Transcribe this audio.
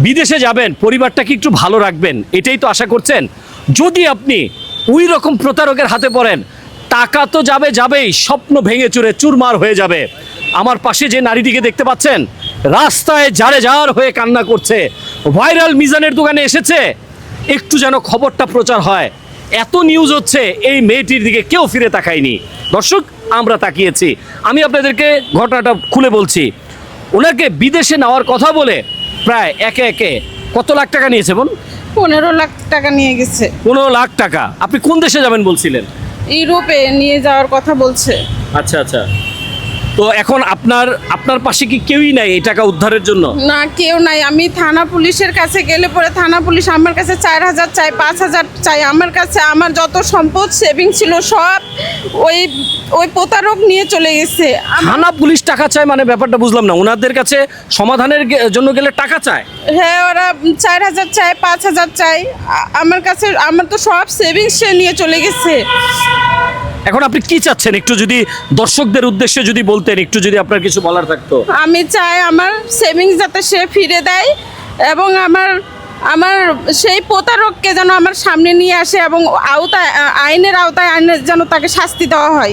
বিদেশে যাবেন পরিবারটাকে একটু ভালো রাখবেন? এটাই তো আশা করছেন। যদি আপনি ওই রকম প্রতারকের হাতে পড়েন, টাকা তো যাবে যাবেই, স্বপ্ন ভেঙে চুরে চুরমার হয়ে যাবে। আমার পাশে যে নারীটিকে দেখতে পাচ্ছেন, রাস্তায় জারে জার হয়ে কান্না করছে। ভাইরাল মিজানের দোকানে এসেছে। একটু যেন খবরটা প্রচার হয়। এত নিউজ হচ্ছে, এই মেয়েটির দিকে কেউ ফিরে তাকায়নি। দর্শক, আমরা তাকিয়েছি। আমি আপনাদেরকে ঘটনাটা খুলে বলছি। ওনাকে বিদেশে নেওয়ার কথা বলে প্রায় একে একে। কত লাখ টাকা নিয়েছে বোন? পনেরো লাখ টাকা নিয়ে গেছে। পনেরো লাখ টাকা। আপনি কোন দেশে যাবেন বলছিলেন? ইউরোপে নিয়ে যাওয়ার কথা বলছে। আচ্ছা আচ্ছা। তো এখন আপনার আপনার পাশে কি কেউই নাই এই টাকা উদ্ধারের জন্য? না কেউ নাই। আমি থানা পুলিশের কাছে গেলে পরে থানা পুলিশ আমার কাছে চার হাজার চাই পাঁচ হাজার চাই। আমার কাছে আমার যত সম্পদ সেভিং ছিল সব ওই ওই প্রতারক নিয়ে চলে গেছে। থানা পুলিশ টাকা চায় মানে ব্যাপারটা বুঝলাম না। ওনাদের কাছে সমাধানের জন্য গেলে টাকা চায়? হ্যাঁ ওরা চার হাজার চায় পাঁচ হাজার চাই। আমার কাছে আমার তো সব সেভিংস নিয়ে চলে গেছে। এখন আপনি কি চাচ্ছেন? একটু যদি দর্শকদের উদ্দেশ্যে যদি বলতেন, একটু যদি আপনার কিছু বলার থাকতো। আমি চাই আমার সেভিংস যাতে সে ফিরে দেয় এবং আমার আমার সেই প্রতারককে যেন আমার সামনে নিয়ে আসে এবং আওতায়, আইনের আওতায় আইনের যেন তাকে শাস্তি দেওয়া হয়।